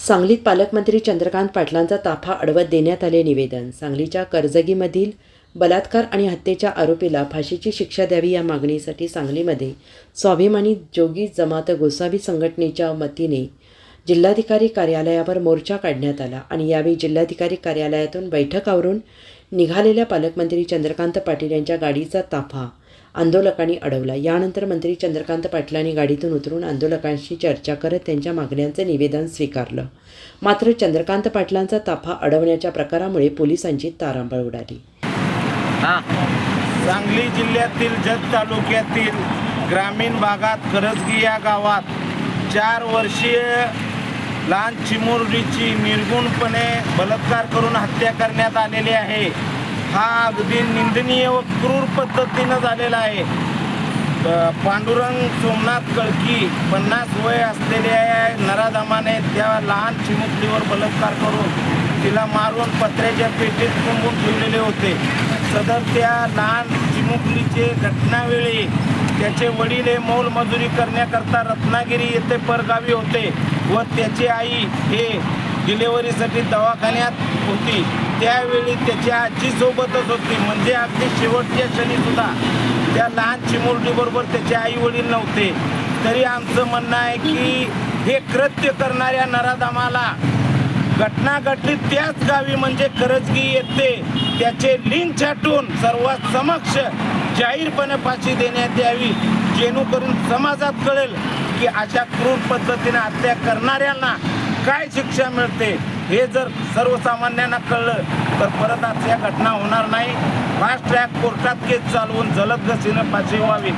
सांगलीत पालकमंत्री चंद्रकांत पाटलांचा ताफा अडवत देण्यात आले निवेदन. सांगलीच्या कर्जगीमधील बलात्कार आणि हत्येच्या आरोपीला फाशीची शिक्षा द्यावी या मागणीसाठी सांगलीमध्ये स्वाभिमानी जोगी जमात गोसावी संघटनेच्या वतीने जिल्हाधिकारी कार्यालयावर मोर्चा काढण्यात आला आणि यावेळी जिल्हाधिकारी कार्यालयातून बैठक आवरून निघालेल्या पालकमंत्री चंद्रकांत पाटील यांच्या गाडीचा ताफा आंदोलकांनी अडवला. यानंतर मंत्री चंद्रकांत पाटलांनी गाडीतून उतरून आंदोलकांशी चर्चा करत त्यांच्या मागण्यांचे निवेदन स्वीकारलं. मात्र चंद्रकांत पाटलांचा ताफा अडवण्याच्या प्रकारामुळे पोलिसांची तारांबळ उडाली. हां. सांगली जिल्ह्यातील जत तालुक्यातील ग्रामीण भागात करजगी या गावात चार वर्षीय लहान चिमुरडीची निर्गुणपणे बलात्कार करून हत्या करण्यात आलेली आहे. हा अगदी निंदनीय व क्रूर पद्धतीनं झालेला आहे. पांडुरंग सोमनाथ कळकी पन्नास वय असलेल्या नराधमाने त्या लहान चिमुकलीवर बलात्कार करून तिला मारून पत्र्याच्या पेटीत कुंबून ठेवलेले होते. सदर त्या लहान चिमुकलीचे घटनावेळी त्याचे वडील हे मोलमजुरी करण्याकरता रत्नागिरी येथे परगावी होते व त्याची आई हे डिलेवरीसाठी दवाखान्यात होती. त्यावेळी त्याच्या आजीसोबतच होती. म्हणजे अगदी शेवटच्या क्षणी सुद्धा. त्या लहान चिमुरडीबरोबर त्याचे आई वडील नव्हते. तरी आमचं म्हणणं आहे की हे कृत्य करणाऱ्या नरादामाला घटना घडली त्याच गावी म्हणजे करजगी येते. त्याचे लिंक छाटून सर्वात समक्ष जाहीरपणे फाशी देण्यात यावी. जेणेकरून समाजात कळेल की अशा क्रूर पद्धतीने हत्या करणाऱ्यांना काय शिक्षा मिळते हे जर सर्वसामान्यांना कळलं तर परत आज या घटना होणार नाही. फास्ट ट्रॅक कोर्टात केस चालवून जलद गतीनं फाशी व्हावी.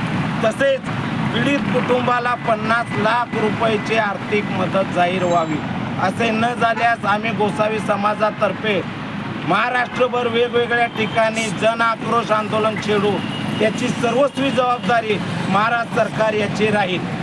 तसेच पीडित कुटुंबाला पन्नास लाख रुपयाची आर्थिक मदत जाहीर व्हावी. असे न झाल्यास आम्ही गोसावी समाजातर्फे महाराष्ट्रभर वेगवेगळ्या ठिकाणी जन आक्रोश आंदोलन छेडू. त्याची सर्वस्वी जबाबदारी महाराष्ट्र सरकार याची राहील.